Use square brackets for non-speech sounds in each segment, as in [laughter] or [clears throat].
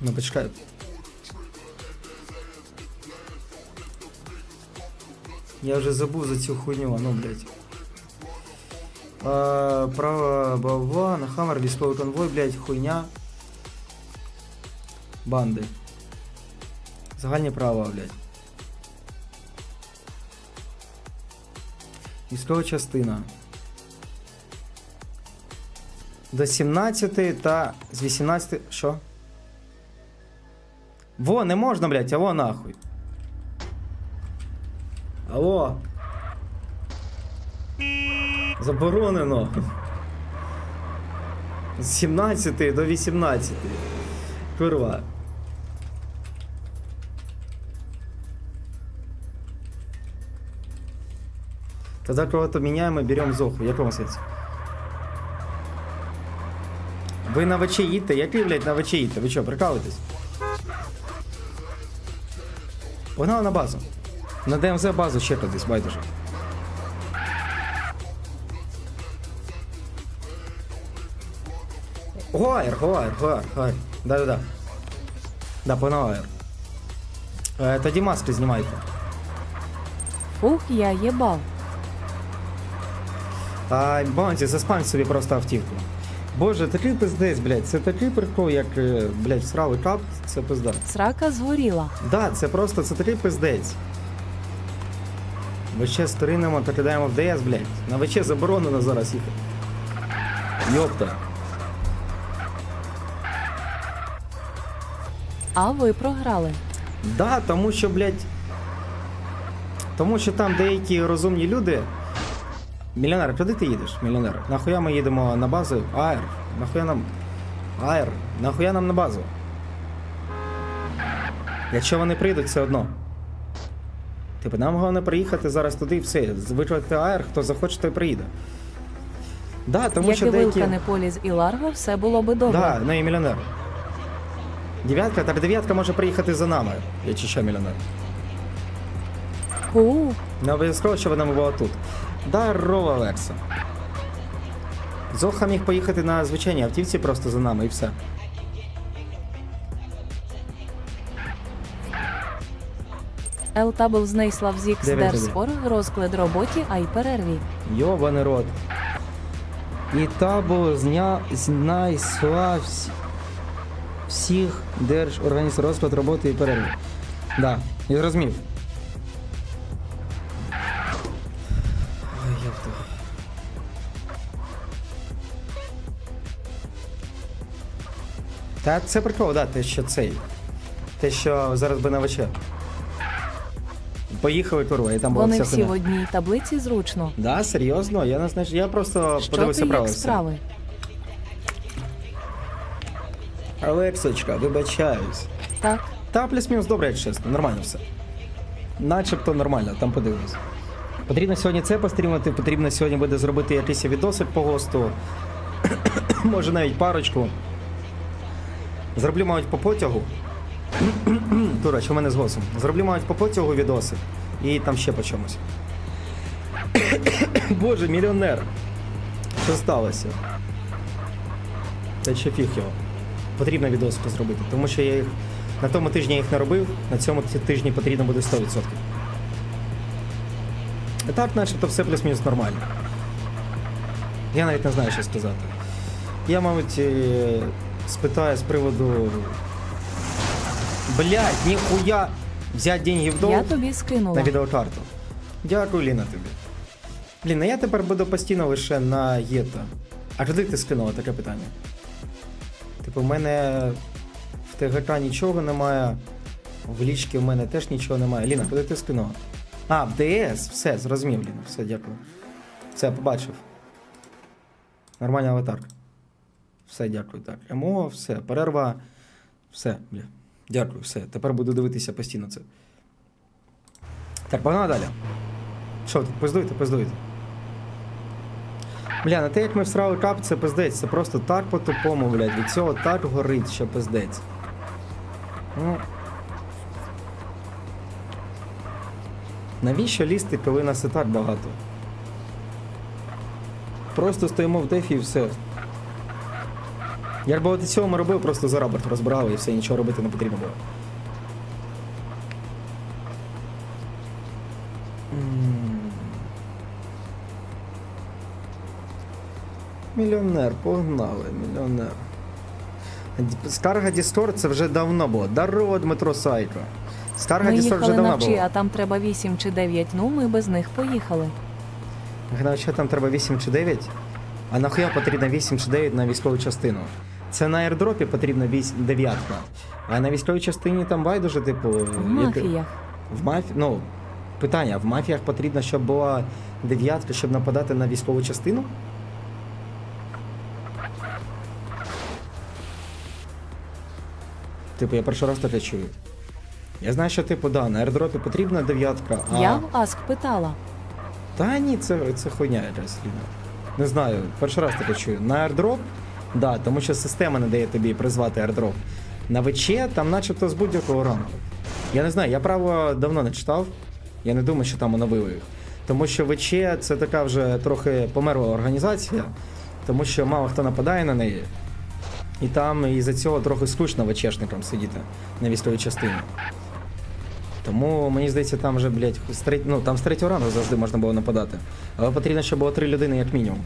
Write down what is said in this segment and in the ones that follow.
Ну, почекай. Я вже забув за цю хуйню, ну, блядь. Права бава, на хаммер, військовий конвой, блядь, хуйня. Банди. Загальні права, блядь. Військова частина. До 17 та з 18. Що? Во, не можна, блядь, а во нахуй. Алло. Заборонено. З 17 до 18. Курва. Когда кого-то меняем и берем Зоху. В якому сенсі? Ви на ВЧ їдьте? Який, блядь, на ВЧ їдьте? Ви що, прикалуєтесь? Погнали на базу. На ДМЗ базу ще кудись, байдуже. Гоайр, Гоайр, Гоайр, Гоайр. Да-да-да. Да, погнали. Е, тоді маски знімайте. Ух, я єбав. А, Баунті, заспам собі просто автівку. Боже, такий пиздець, блядь, це такий прикол, як, е, блядь, срали кап, це пизда. Срака згоріла. Да, це просто це такий пиздець. ВЧ сторинемо та кидаємо в ДС, блядь. На ВЧ заборонено зараз їхати. Йопта. А ви програли. Да, тому що, блядь. Тому що там деякі розумні люди. Мільйонер, куди ти їдеш, мільйонер? Нахуя ми їдемо на базу? Аер. Нахуя нам. Аер. Нахуя нам на базу? Якщо вони прийдуть, все одно. Типу, нам головне приїхати зараз туди і все. Викликати аер, хто захоче, той приїде. Да, тому Як що деякі. не поліз і Ларго, все було би добре. Да, ну і мільйонер. Дев'ятка, так дев'ятка може приїхати за нами, якщо що мільйонер. Не обов'язково, що вона була тут. Дарова Лекса. Зоха міг поїхати на звичайній автівці просто за нами і все. Елтабл знайслав зікс Дев'ять дерспор, розклад роботі, а й перерві. Йобаний рот. І табу зня... знайшла всі... всіх держорганізацій розклад роботи і перерви. Да, я зрозумів. Та це прикол, да, те, що цей. Те, що зараз би на вечер. Поїхали курва, і там була Вони вся всі хуйня. в одній таблиці зручно. Да, серйозно? Я не знаю. Я просто Що подивився ти право. як все. справи? Олексочка, вибачаюсь. Так, Та плюс-мінус добре, як чесно, нормально все. Начебто нормально, там подивимось. Потрібно сьогодні це пострімати, потрібно сьогодні буде зробити якийсь відосик по госту. [clears throat] Може навіть парочку. Зроблю, мабуть, по потягу. Тура, що в мене з гостем. Зроблю, мабуть, по потягу відосик. І там ще по чомусь. Боже, мільйонер. Що сталося? Це ще фіг його. Потрібно відосики зробити, тому що я їх на тому тижні я їх не робив, на цьому тижні потрібно буде 100%. І так, начебто, все плюс-мінус нормально. Я навіть не знаю, що сказати. Я, мабуть, спитаю з приводу. Блять, ніхуя взяти деньги в долг я тобі скинула. на відеокарту. Дякую, Ліна, тобі. Блін, а я тепер буду постійно лише на ЄТА. А куди ти скинула таке питання? Типу, в мене в ТГК нічого немає, в лічці в мене теж нічого немає. Ліна, куди ти скинула? А, в ДС, все, зрозумів, Ліна, все, дякую. Все, побачив. Нормальна аватарка. Все, дякую. Так. МО, все, перерва. Все, бля. Дякую, все. Тепер буду дивитися постійно це. Так, погнали далі. Що пиздуйте, пиздуйте. Бля, на те, як ми всрали кап, це пиздець. Це просто так по-тупому, блядь. Від цього так горить, що пиздець. Ну. Навіщо лізти, коли нас і так багато? Просто стоїмо в дефі і все. Я ж багато цього ми робив, просто за рапорт розбирали і все, нічого робити не потрібно було. Мільйонер, погнали, мільйонер. Скарга Дістор це вже давно було. Дарова Дмитро Сайко. Скарга Дістор вже давно навчі, була. а там треба 8 чи 9, ну ми без них поїхали. Гнавча там треба 8 чи 9, а нахуя потрібно 8 чи 9 на військову частину. Це на аірдропі потрібно 8, 9, а на військовій частині там байдуже, типу. В мафіях. В мафі... Ну, питання, в мафіях потрібно, щоб була дев'ятка, щоб нападати на військову частину? Типу, я перший раз таке чую. Я знаю, що, типу, да, на аірдропі потрібна дев'ятка, а. Я в Аск питала. Та ні, це, це хуйня якась. Не знаю, перший раз таке чую. На airdrop, да, тому що система не дає тобі призвати airdrop. На ВЧ там начебто з будь-якого ранку. Я не знаю, я право давно не читав. Я не думаю, що там оновили їх. Тому що ВЧ це така вже трохи померла організація, тому що мало хто нападає на неї. І там із-за цього трохи скучно ВЧшникам сидіти на військовій частині. Тому мені здається, там вже, блядь, з треть... ну, там з третього ранку завжди можна було нападати. Але потрібно, щоб було три людини як мінімум.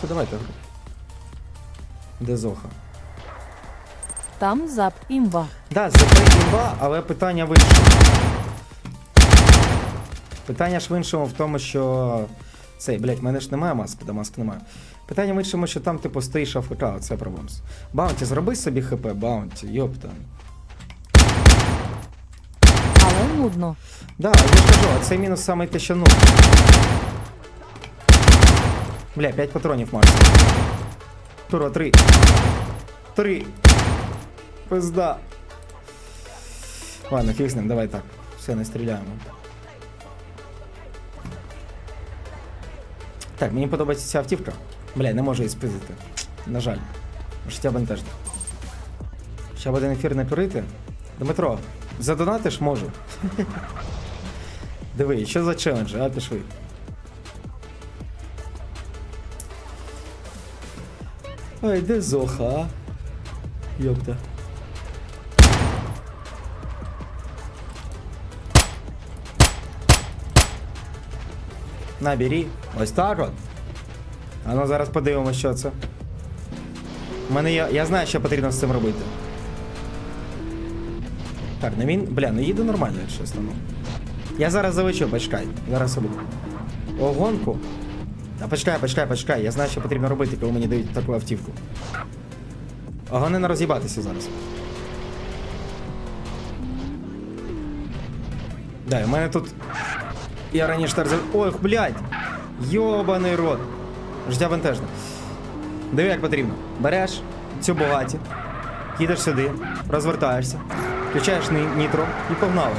Все, давайте. Де Зоха? Там зап імба. Да, ЗП імба, але питання в іншому. Питання ж в іншому в тому, що. Цей, блядь, в мене ж немає маски, да маски немає. Питання в іншому, що там, типу, стоїш АФК, це проблемс. Баунті, зроби собі ХП, баунті, йопта. Але нудно. Да, я ж кажу, а це мінус саме те, що ну. Бля, 5 патронів максимум. Туро, 3. 3. Пизда. Ладно, фіг з ним, давай так. Все, не стріляємо. Так, мені подобається ця автівка. Бля, не можу її спиздити. На жаль. Життя бентежне. Ще б один ефір не перейти. Дмитро, задонатиш можу. [laughs] Диви, що за челендж, а пішли. Ой, де Зоха, а? Йопта. Набері. Ось так от. А ну зараз подивимося, що це. У мене є. Я знаю, що потрібно з цим робити. Так, ну він. Бля, ну їде нормально, якщо чесно. ну. Я зараз залечу, почекай. Зараз я буду. Почекай, почекай, почекай. Я знаю, що потрібно робити, коли мені дають таку автівку. Головне не роз'їбатися зараз. Да, в мене тут. Я раніше так зав- Ой, блядь! Йобаний рот. Життя бентежне. Диви, як потрібно. Береш цю багаті, їдеш сюди, розвертаєшся, включаєш нітро і погнали.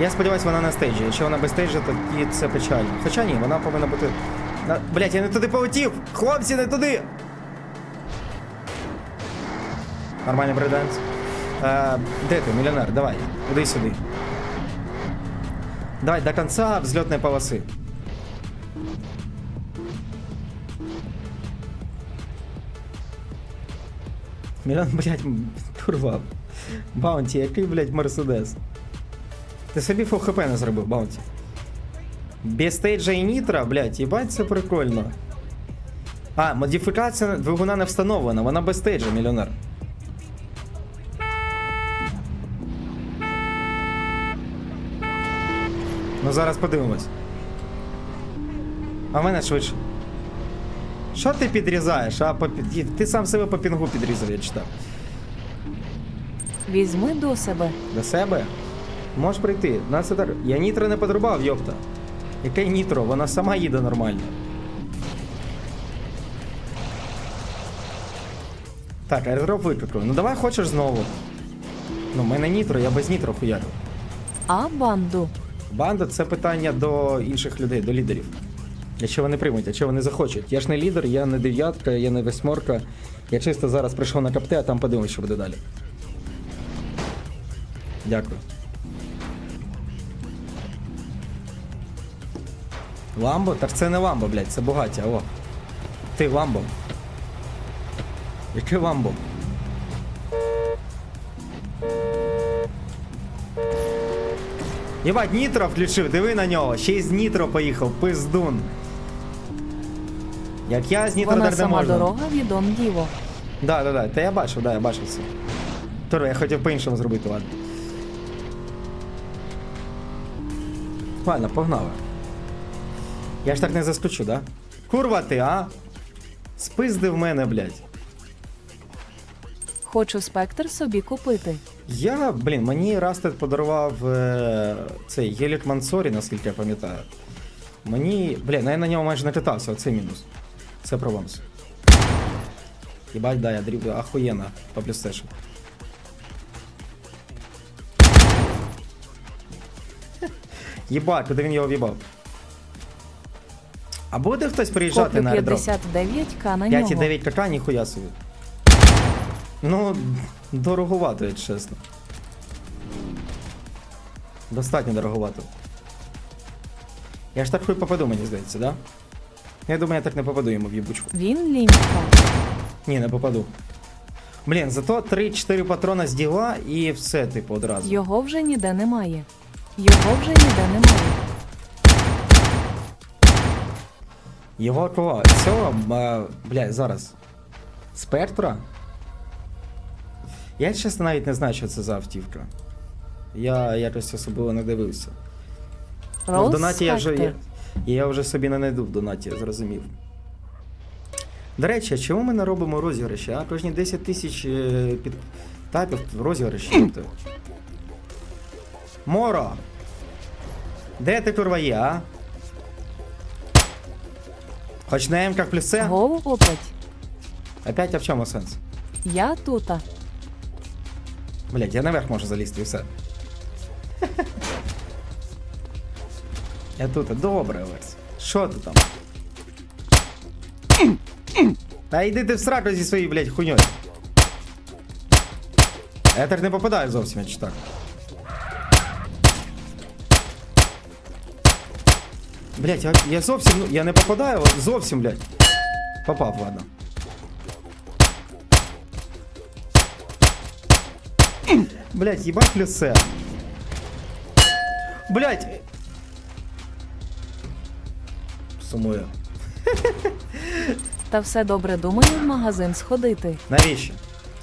Я сподіваюся, вона на стейджі. Якщо вона без стейджа, то і це печально. Хоча ні, вона повинна бути. На... Блять, я не туди полетів! Хлопці, не туди! Нормальний брейденс. Е, де ти, мільйонер? Давай, іди сюди. Давай до конца взлетной полосы. Мільйон, блядь, [laughs] турва. Баунті, який, блядь, мерседес. Ти собі фул хп не зробив, Баунті. Без стейджа і нітра, блядь, їбать, це прикольно. А, модифікація двигуна не встановлена, вона без стейджа, мільйонер. Ну зараз подивимось. А в мене швидше. Що ти підрізаєш? А ти сам себе по пінгу підрізав, я читав. Візьми до себе. До себе? Можеш прийти. Нас це так. Я нітро не подрубав, йопта. Яке нітро? Вона сама їде нормально. Так, аеродроп викликав. Ну давай хочеш знову. Ну, в мене нітро, я без нітро хуярю. А банду. Банда це питання до інших людей, до лідерів. Якщо вони приймуть, якщо вони захочуть. Я ж не лідер, я не дев'ятка, я не восьмерка. Я чисто зараз прийшов на капте, а там подивимось, що буде далі. Дякую. Ламбо? Так це не ламбо, блядь, це Бугаті, алло. Ти ламбо. Яке ламбо? Єбать, нітро включив, диви на нього. Ще й з нітро поїхав, пиздун. Як я з нітро Вона сама можна. дорога від Он Діво. Да, да, да. Та я бачив, да, я бачив це. Торо, я хотів по-іншому зробити, ладно. Ладно, погнали. Я ж так не заскочу, да? Курва ти, а? Спиздив мене, блядь. Хочу спектр собі купити. Я, блін, мені Растед подарував е, цей Гелік Мансорі, наскільки я пам'ятаю. Мені. Блін, я на нього майже не катався, оце мінус. Це провамс. Єбать, да, я дріб ахуєнно по плюстешу. Єбать, куди він його в'їбав? А буде хтось приїжджати Коплю на аеродром? 59к на нього. 9 КК, ніхуя собі. Ну, дороговато, якщо чесно. Достатньо дороговато. Я ж так хуй попаду, мені здається, да? Я думаю, я так не попаду йому в їбучку. Він лімітка. Ні, не попаду. Блін, зато 3-4 патрона з діла і все, типу, одразу. Його вже ніде немає. Його вже ніде немає. Його кого? Цього, а, блядь, зараз. Спектра? Я чесно навіть не знаю, що це за автівка. Я якось особливо не дивився. Ну, в донаті я вже, я, я вже собі не знайду в донаті, я зрозумів. До речі, чому ми не робимо розіграші? А кожні 10 тисяч е, під тапів розіграші. тобто. Моро! Де ти курва є, а? Хоч на М-ках плюс Гоу опять. Опять, а в чому сенс? Я тута. Блять, я наверх можу залізти і все. Я тут, добре, Олекс. Що ти там? Та йди ти в сраку зі своєю, блядь, хуйньою. Я так не попадаю зовсім, я чи так. Блять, я, я зовсім, ну, я не попадаю, от зовсім, блядь. Попав, ладно. Блять, ебать плюсе. Блять. Сумую. Та все добре думаю в магазин сходити. Навіщо?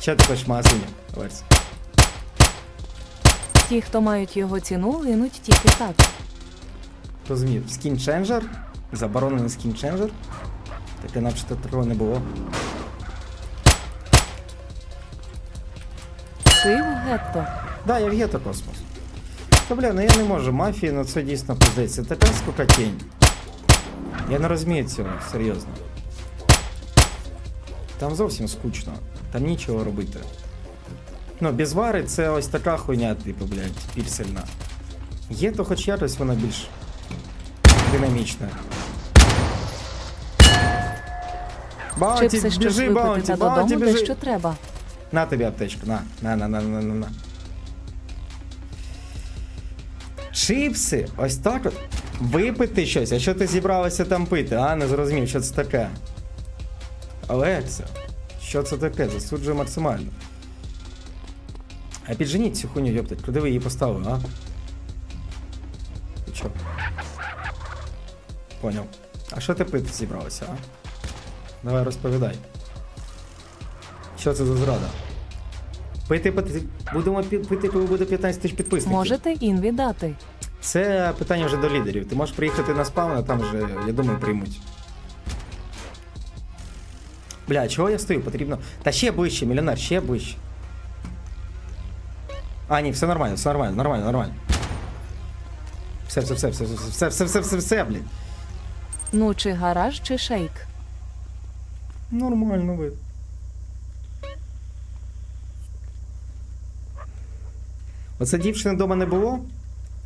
Що ти хочеш в магазині? Олекс? Ті, хто мають його ціну, гинуть тільки так. Розумів. Скінченджер? Заборонений скінченджер? Таке начебто такого не було. Ти в гетто. Да, я в гетто космос. Та бля, ну я не можу. Мафія, ну це дійсно. Це така скукотень. Я не розумію цього, серйозно. Там зовсім скучно. Там нічого робити. Ну, без вари це ось така хуйня, типу, блядь, піксельна. Є, то хоч якось вона більш динамічна. Бауті, Чипси, щоб біжи, випити баунті, та баунті, додому, біжи. де що треба. На тобі аптечку, на, на, на, на, на, на, на. Чипси, ось так от. Випити щось, а що ти зібралася там пити, а? Не зрозумів, що це таке. Олекса, що це таке? Засуджую максимально. А підженіть цю хуйню, йоптать, куди ви її поставили, а? Ти чо? Поняв. А що ти пити зібралася, а? Давай розповідай. Що це за зрада? Пити, пити. Будемо пити, коли буде 15 тисяч підписників. Можете інві дати. Це питання вже до лідерів. Ти можеш приїхати на спавн, а там вже, я думаю, приймуть. Бля, чого я стою? Потрібно. Та ще ближче, мільйонер, ще ближче. А, ні, все нормально, все нормально, нормально, нормально. Все, все, все, все, все, все, все, все, все, все, блін. Ну, чи гараж, чи шейк. Нормально ви. Оце дівчини вдома не було.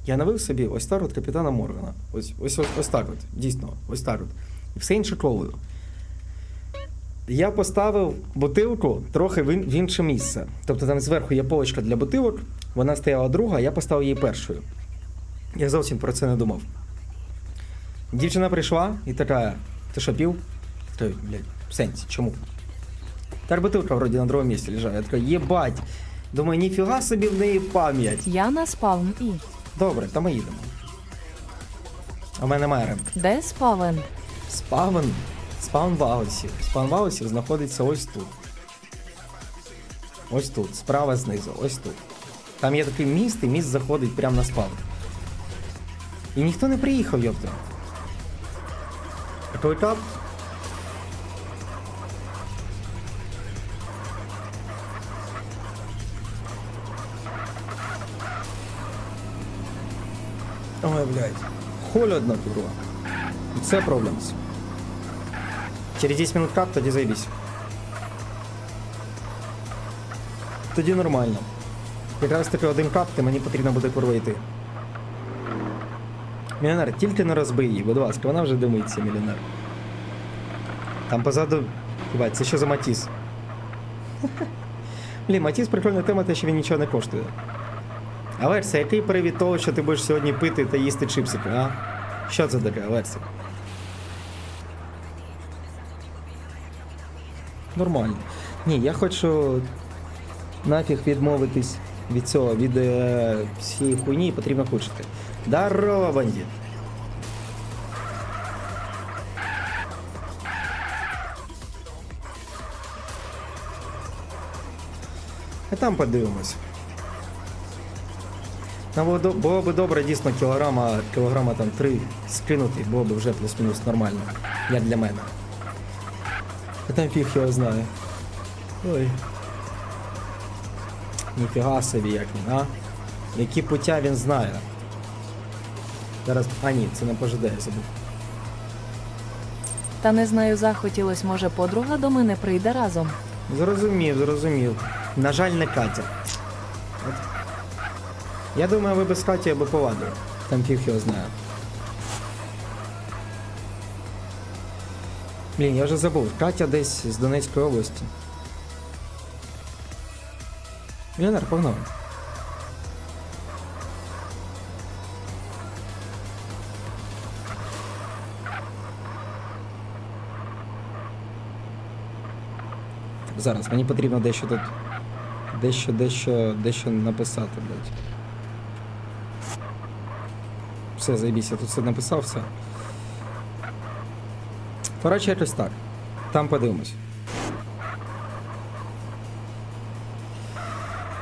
Я навив собі ось так от капітана Моргана. Ось, ось, ось, ось так от. Дійсно, ось так от. І все інше колою. Я поставив бутилку трохи в ін- в інше місце. Тобто там зверху є полочка для бутилок, вона стояла друга, я поставив її першою. Я зовсім про це не думав. Дівчина прийшла і така: ти що пів? Той, блядь, в сенсі, чому? Та бутилка вроді на другому місці лежала. Я такий, єбать. Думаю, ніфіга собі в неї пам'ять. Я на спавн і. Добре, то ми їдемо. У мене немає ремки. Де спавен? Спавн. Спаун ваусів. Спаун ваусів знаходиться ось тут. Ось тут, справа знизу, ось тут. Там є такий міст, і міст заходить прямо на спаун. І ніхто не приїхав, йопта. Коли кап? Ой, блядь. Холодно, курва. Це проблем. Через 10 минут кап, тоді заебись. Тоді нормально. Якраз таки один кап, то мені потрібно буде курва йти. Мільйонер, тільки не розбий її, будь ласка, вона вже димиться, мільйонер. Там позаду. Ебать, це що за Матіс? [laughs] Блін, Матіс прикольна тема, те, що він нічого не коштує. Аверсія, який привід того, що ти будеш сьогодні пити та їсти чипсики, а? Що це таке, Аверсія? Нормально. Ні, я хочу нафіг відмовитись від цього, від е, всієї хуйні і потрібно кушати. Здорово, бандит! А там подивимось. Нам було, б добре дійсно кілограма, кілограма там три скинути, було б вже плюс-мінус нормально. Як для мене. А там фіг його знає. Ой. Ніфіга собі як він, а? Які пуття він знає. Зараз. А ні, це не пожиде, я забув. Та не знаю, захотілось, може, подруга до мене прийде разом. Зрозумів, зрозумів. На жаль, не Катя. От. Я думаю, ви без Каті або повадили. Там фіг його знає. Блін, я вже забув. Катя десь з Донецької області. Мільйонер, погнали. Зараз, мені потрібно дещо тут. Дещо, дещо, дещо написати, блядь. Все, заєбісь, я тут все написав, все. Коротше, якось так. Там подивимось.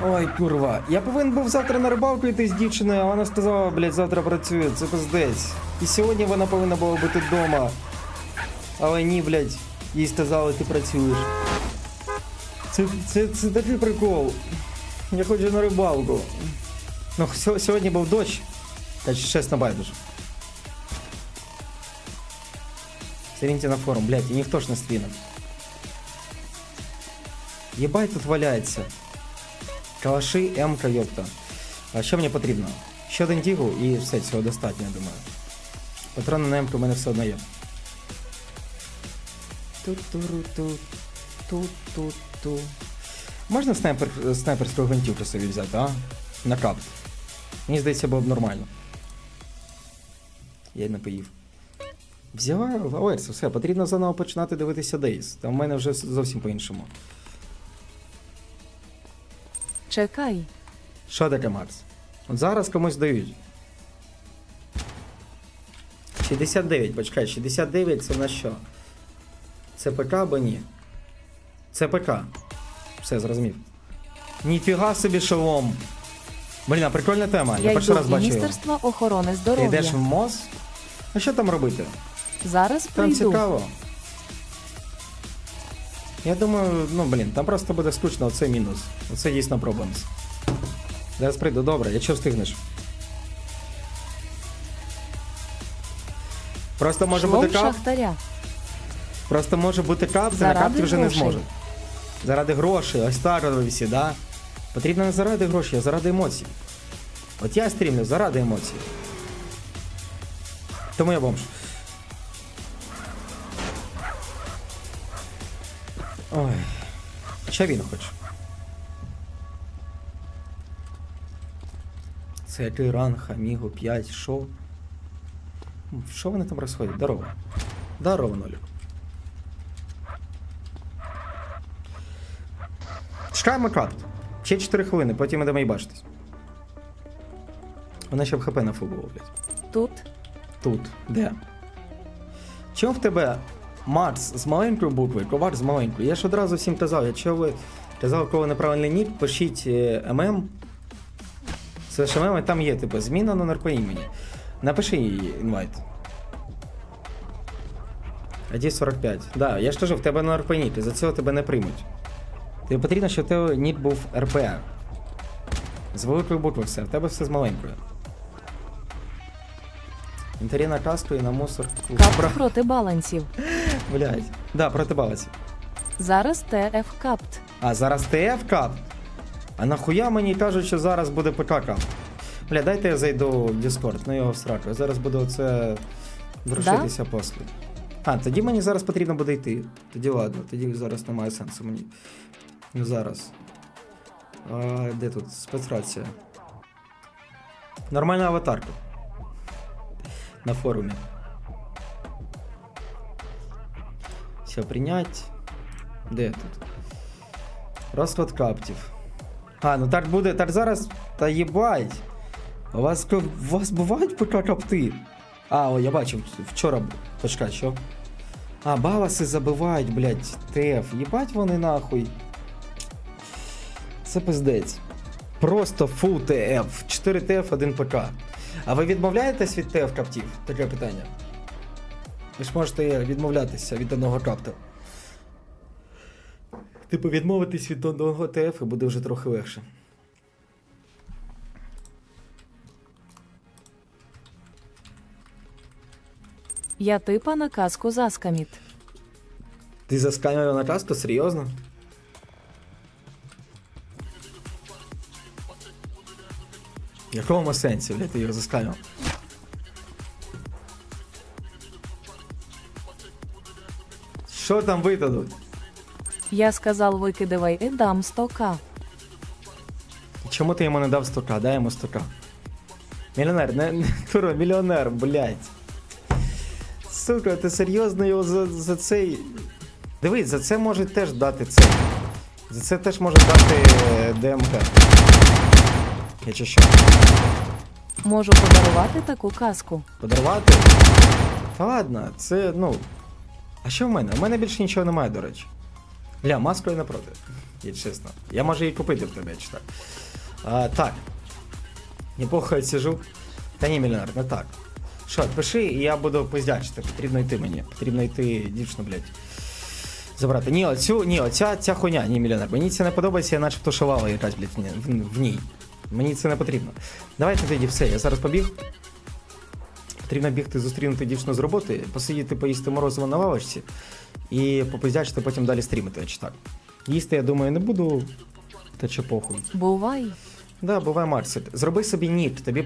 Ой, курва. Я повинен був завтра на рибалку йти з дівчиною, а вона сказала, блядь, завтра працює, це пиздець. І сьогодні вона повинна була бути вдома. Але ні, блядь, їй сказали, ти працюєш. Це, це, це такий прикол. Я хочу на рибалку. Ну, сьо- сьогодні був дощ. Та чесно байдуже. Заріньте на форум, блядь, і ніхто ж не стрінув. Єбай тут валяється. Калаши, М-ка, йопта. А що мені потрібно? Ще один дігл і все, цього достатньо, я думаю. Патрони на М-ку в мене все одно є. Ту-туру-ту. Ту-ту-ту. Можна снайпер, снайперську гвинтівку собі взяти, а? На капт. Мені здається, було б нормально. Я й не поїв. Взяла Алекса, все, потрібно заново починати дивитися Дейс. Там в мене вже зовсім по-іншому. Чекай, Що таке, Макс? От зараз комусь дають. 69, почекай, 69 це на що? Це ПК або ні? Це ПК. Все, зрозумів. Ніфіга собі шолом. Блін, а прикольна тема. Я, я перший раз бачу. його. Міністерство охорони Ти здоров'я. йдеш в МОЗ? А що там робити? Зараз Там прийду. цікаво. Я думаю, ну блін, там просто буде скучно, оце мінус. Оце дійсно проблемс. Зараз прийду, добре, якщо встигнеш. Просто може Шлом бути кап, шахтаря. просто може бути кап, ти на капті вже не грошей. Заради грошей, ось так всі, да? Потрібно не заради грошей, а заради емоцій. От я стрімлю заради емоцій. Тому я бомж. Ой. Що він хоче? Це ранг, Аміго 5, що? М, Що вони там розходять? Здорово. Здорово, Нолік. Чекаємо крапт. Ще 4 хвилини, потім ідемо і бачитись. Вона ще б хп на фул було, блядь. Тут Тут. Де? Чому в тебе Марс з маленькою буквою, ковар з маленькою? Я ж одразу всім казав, якщо ви казав, кого неправильний нік, пишіть е, ММ. Це ж ММ, і там є, типу, зміна номер по імені. Напиши її інвайт. ID 45. Да, я ж кажу, в тебе на РП нік, і за цього тебе не приймуть. Тобі потрібно, щоб у тебе нік був РП. З великої букви все, в тебе все з маленькою. Інтері на каску і на мусор. капт проти балансів. [laughs] Блять. Да, проти балансів. Зараз ТФ капт. А зараз ТФ кап. А нахуя мені кажуть, що зараз буде ПК кап? Бля, дайте я зайду в Discord, ну його в сраку. Я зараз буду оце врушитися після. А, тоді мені зараз потрібно буде йти. Тоді ладно, тоді зараз немає сенсу мені. Ну зараз. А, де тут? Спецрація. Нормальна аватарка. На форумі. Все, прийнять. Де тут? Розклад каптів. А, ну так буде, так зараз. Та їбать. У вас, у вас бувають ПК капти? А, о, я бачив, вчора. Почекай, що? А, баласи забивають, блядь, ТФ. Їбать вони нахуй. Це пиздець. Просто фул ТФ. 4 ТФ, 1 ПК. А ви відмовляєтесь від ТФ каптів? Таке питання. Ви ж можете відмовлятися від одного капта. Типу, відмовитись від одного ТФ і буде вже трохи легше. Я типа на казку заскаміт. Ти засканив на каску? Серйозно? В якому сенсі, блядь, ти його засканив? Що там видадуть? Я сказав викидавай і дам 100к. Чому ти йому не дав 100к? Дай йому 100к. Мільйонер, не, не куро, мільйонер, блядь. Сука, ти серйозно його за, за цей. Дивись, за це може теж дати цей. За це теж може дати е, ДМК. Я чи що? Можу подарувати таку казку. Подарувати? Та ладно, це, ну. А що в мене? У мене більше нічого немає, до речі. Бля, маску я не проти. Я чесно. Я можу її купити в тебе, я читаю. А, так. Неплохо я сижу. Та ні, мільйонер, не так. Що, пиши, і я буду пиздячити. Потрібно йти мені. Потрібно йти дівчину, блядь. Забрати. Ні, оцю, ні, оця ця хуйня, ні, мільйонер. Мені це не подобається, я начебто шивала якась, блядь, в ній. Мені це не потрібно. Давайте тоді все, я зараз побіг. Потрібно бігти, зустрінути дівчину з роботи, посидіти, поїсти морозиво на лавочці і попиздячити, потім далі стрімити, чи так. Їсти, я думаю, не буду. Та чи похуй. Бувай. Да, бувай Марсик. Зроби собі ніт, тобі